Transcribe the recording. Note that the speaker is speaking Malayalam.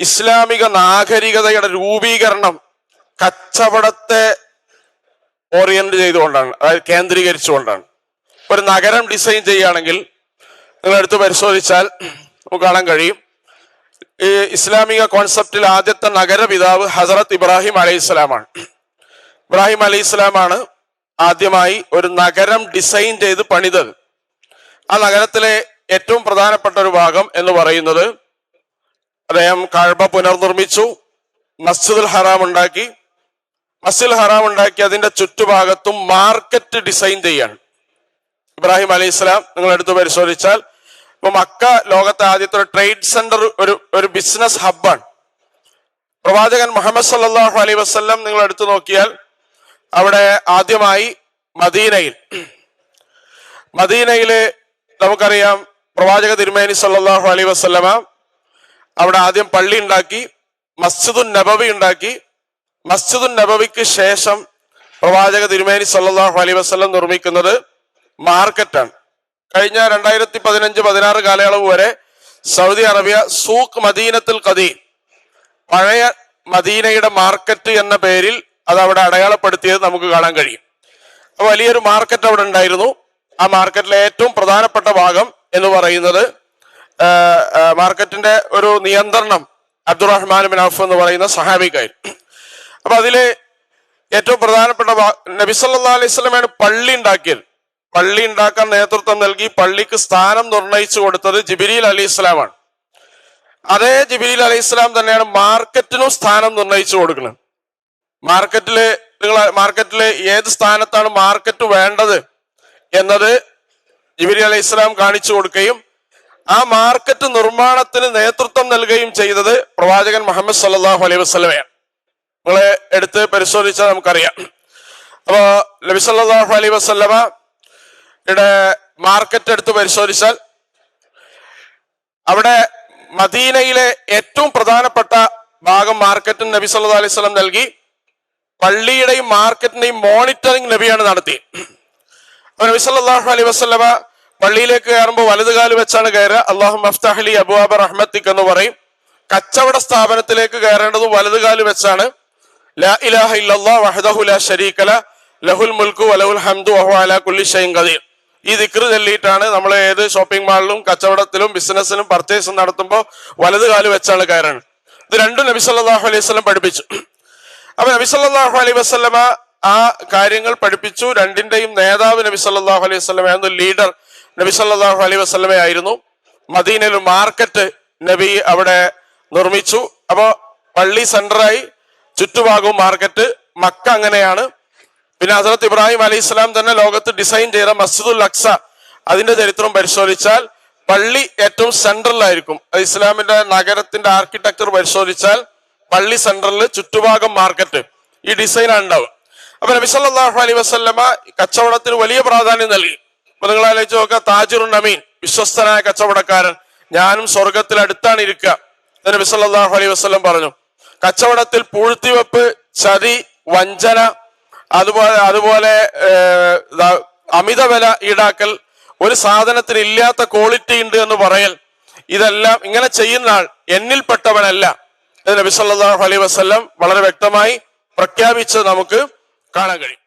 ഇസ്ലാമിക നാഗരികതയുടെ രൂപീകരണം കച്ചവടത്തെ ഓറിയന്റ് ചെയ്തുകൊണ്ടാണ് അതായത് കേന്ദ്രീകരിച്ചുകൊണ്ടാണ്. ഒരു നഗരം ഡിസൈൻ ചെയ്യുകയാണെങ്കിൽ നിങ്ങൾ എടുത്ത് പരിശോധിച്ചാൽ നമുക്ക് കാണാൻ കഴിയും. ഈ ഇസ്ലാമിക കോൺസെപ്റ്റിൽ ആദ്യത്തെ നഗരപിതാവ് ഹസറത്ത് ഇബ്രാഹിം അലൈഹി ഇസ്ലാമാണ് ഇബ്രാഹിം അലൈഹി ഇസ്ലാമാണ് ആദ്യമായി ഒരു നഗരം ഡിസൈൻ ചെയ്ത് പണിതത്. ആ നഗരത്തിലെ ഏറ്റവും പ്രധാനപ്പെട്ട ഒരു ഭാഗം എന്ന് പറയുന്നത് അദ്ദേഹം കഴബ പുനർനിർമ്മിച്ചു മസ്ജിദുൽ ഹറാം ഉണ്ടാക്കി. മസ്ജിദുൽ ഹറാം ഉണ്ടാക്കി അതിന്റെ ചുറ്റുഭാഗത്തും മാർക്കറ്റ് ഡിസൈൻ ചെയ്യാണ്. ഇബ്രാഹിം അലി ഇസ്ലാം നിങ്ങൾ എടുത്തു പരിശോധിച്ചാൽ ഇപ്പൊ മക്ക ലോകത്തെ ആദ്യത്തെ ഒരു ട്രേഡ് സെന്റർ ഒരു ഒരു ബിസിനസ് ഹബ്ബാണ് പ്രവാചകൻ മുഹമ്മദ് സല്ലാഹു അലൈ വസല്ലം നിങ്ങൾ എടുത്തു നോക്കിയാൽ അവിടെ ആദ്യമായി മദീനയിൽ മദീനയിലെ നമുക്കറിയാം പ്രവാചക തിരുമേനി സല്ലാഹു അലൈ വസല്ലമ അവിടെ ആദ്യം പള്ളി ഉണ്ടാക്കി മസ്ജിദുൻ നബവി ഉണ്ടാക്കി. മസ്ജിദുൻ നബവിക്ക് ശേഷം പ്രവാചക തിരുമേനി സല്ലാഹു അലൈ വസ്ലം നിർമ്മിക്കുന്നത് മാർക്കറ്റാണ്. കഴിഞ്ഞ രണ്ടായിരത്തി പതിനഞ്ച് പതിനാറ് കാലയളവ് വരെ സൗദി അറേബ്യ സൂഖ് മദീനത്തിൽ കദീം പഴയ മദീനയുടെ മാർക്കറ്റ് എന്ന പേരിൽ അത് അവിടെ അടയാളപ്പെടുത്തിയത് നമുക്ക് കാണാൻ കഴിയും. വലിയൊരു മാർക്കറ്റ് അവിടെ ഉണ്ടായിരുന്നു. ആ മാർക്കറ്റിലെ ഏറ്റവും പ്രധാനപ്പെട്ട ഭാഗം എന്ന് പറയുന്നത് മാർക്കറ്റിന്റെ ഒരു നിയന്ത്രണം അബ്ദുറഹ്മാൻ ബിൻ ഔഫ് എന്ന് പറയുന്ന സഹാബിക്കായിരുന്നു അപ്പൊ അതിലെ ഏറ്റവും പ്രധാനപ്പെട്ട നബിസല്ലാ നബി സല്ലാ അലൈഹി സ്വലമാണ് പള്ളി ഉണ്ടാക്കിയത്. പള്ളി ഉണ്ടാക്കാൻ നേതൃത്വം നൽകി പള്ളിക്ക് സ്ഥാനം നിർണയിച്ചു കൊടുത്തത് ജിബിരിൽ അലി ഇസ്ലാമാണ് അതേ ജിബിരിൽ അലി ഇസ്ലാം തന്നെയാണ് മാർക്കറ്റിനും സ്ഥാനം നിർണയിച്ചു കൊടുക്കുന്നത്. മാർക്കറ്റിൽ നിങ്ങൾ മാർക്കറ്റിൽ ഏത് സ്ഥാനത്താണ് മാർക്കറ്റ് വേണ്ടത് എന്നത് ജിബിരി അലൈഹി ഇസ്ലാം കാണിച്ചു കൊടുക്കുകയും ആ മാർക്കറ്റ് നിർമ്മാണത്തിന് നേതൃത്വം നൽകുകയും ചെയ്തത് പ്രവാചകൻ മുഹമ്മദ് സല്ലാഹു അലൈഹി വസ്ലമയാണ് നിങ്ങളെ എടുത്ത് പരിശോധിച്ചാൽ നമുക്കറിയാം. അപ്പോ നബി സല്ലാഹു അലൈഹി വസല്ലമ യുടെ മാർക്കറ്റ് എടുത്ത് പരിശോധിച്ചാൽ അവിടെ മദീനയിലെ ഏറ്റവും പ്രധാനപ്പെട്ട ഭാഗം മാർക്കറ്റിന് നബി സല്ലു അലൈഹി സ്വലം നൽകി. പള്ളിയുടെയും മാർക്കറ്റിന്റെയും മോണിറ്ററിംഗ് നബിയാണ് നടത്തി നബി സല്ലാഹു അലൈഹി വസല്ലമ പള്ളിയിലേക്ക് കയറുമ്പോൾ വലതുകാൽ വെച്ചാണ് കയറുക. അള്ളാഹു മഫ്താഹലി അബുവാബ റഹ്മത്തിക് എന്ന് പറയും. കച്ചവട സ്ഥാപനത്തിലേക്ക് കയറേണ്ടത് വലതുകാൽ വെച്ചാണ്. ലാ ഇലാഹ വഹദഹു ലാ ലഹുൽ മുൽക്കു വലഹുൽ ഹംദു വഹു അലാ കുല്ലി ഖദീർ. ഈ ദിക്ർ ചൊല്ലിയിട്ടാണ് നമ്മൾ ഏത് ഷോപ്പിംഗ് മാളിലും കച്ചവടത്തിലും ബിസിനസ്സിലും പർച്ചേസും നടത്തുമ്പോൾ വലതുകാൽ വെച്ചാണ് കയറുന്നത് ഇത് രണ്ടും നബി സല്ലാഹു അലൈഹി വസ്ലം പഠിപ്പിച്ചു. അപ്പൊ നബി സല്ലാഹു അലൈഹി വസ്ലമ ആ കാര്യങ്ങൾ പഠിപ്പിച്ചു. രണ്ടിന്റെയും നേതാവ് നബി സല്ലാഹു അലൈഹി വസല്ലമയായിരുന്നു ലീഡർ നബി സല്ലല്ലാഹു അലൈഹി വസല്ലമയായിരുന്നു മദീനയിൽ ഒരു മാർക്കറ്റ് നബി അവിടെ നിർമ്മിച്ചു. അപ്പോ പള്ളി സെന്ററായി ചുറ്റുഭാഗവും മാർക്കറ്റ്. മക്ക അങ്ങനെയാണ്. പിന്നെ ഹസരത്ത് ഇബ്രാഹിം അലൈഹി ഇസ്ലാം തന്നെ ലോകത്ത് ഡിസൈൻ ചെയ്ത മസ്ജിദുൽ അക്സ. അതിന്റെ ചരിത്രം പരിശോധിച്ചാൽ പള്ളി ഏറ്റവും സെൻട്രലായിരിക്കും ഇസ്ലാമിന്റെ നഗരത്തിന്റെ ആർക്കിടെക്ചർ പരിശോധിച്ചാൽ പള്ളി സെൻട്രലിൽ ചുറ്റുഭാഗം മാർക്കറ്റ്. ഈ ഡിസൈനാണ് ഉണ്ടാവുക. അപ്പൊ നബി സല്ലല്ലാഹു അലൈഹി വസല്ലമ കച്ചവടത്തിന് വലിയ പ്രാധാന്യം നൽകി. അപ്പൊ നിങ്ങൾ ആലോചിച്ച് നോക്കുക താജുർ നമീൻ വിശ്വസ്തനായ കച്ചവടക്കാരൻ. ഞാനും സ്വർഗത്തിൽ അടുത്താണ് ഇരിക്കുക. നബി സല്ലല്ലാഹു അലൈഹി വസല്ലം പറഞ്ഞു കച്ചവടത്തിൽ പൂഴ്ത്തിവെപ്പ് ചതി വഞ്ചന അതുപോലെ അതുപോലെ അമിത വില ഈടാക്കൽ ഒരു സാധനത്തിന് ഇല്ലാത്ത ക്വാളിറ്റി ഉണ്ട് എന്ന് പറയൽ ഇതെല്ലാം ഇങ്ങനെ ചെയ്യുന്ന ആൾ എന്നിൽപ്പെട്ടവനല്ല. നബി സല്ലല്ലാഹു അലൈഹി വസല്ലം വളരെ വ്യക്തമായി പ്രഖ്യാപിച്ച് നമുക്ക് കാണാൻ കഴിയും.